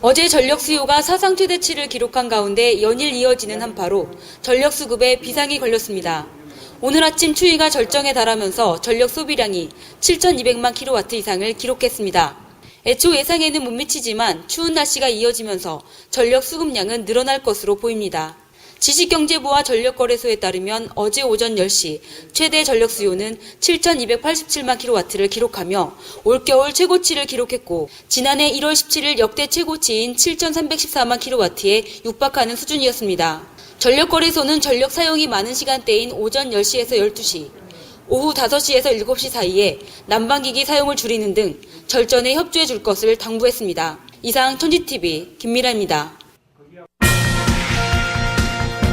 어제 전력 수요가 사상 최대치를 기록한 가운데 연일 이어지는 한파로 전력 수급에 비상이 걸렸습니다. 오늘 아침 추위가 절정에 달하면서 전력 소비량이 7,200만 킬로와트 이상을 기록했습니다. 애초 예상에는 못 미치지만 추운 날씨가 이어지면서 전력 수급량은 늘어날 것으로 보입니다. 지식경제부와 전력거래소에 따르면 어제 오전 10시 최대 전력 수요는 7,287만 킬로와트를 기록하며 올겨울 최고치를 기록했고 지난해 1월 17일 역대 최고치인 7,314만 킬로와트에 육박하는 수준이었습니다. 전력거래소는 전력 사용이 많은 시간대인 오전 10시에서 12시, 오후 5시에서 7시 사이에 난방기기 사용을 줄이는 등 절전에 협조해 줄 것을 당부했습니다. 이상 천지TV 김미라입니다.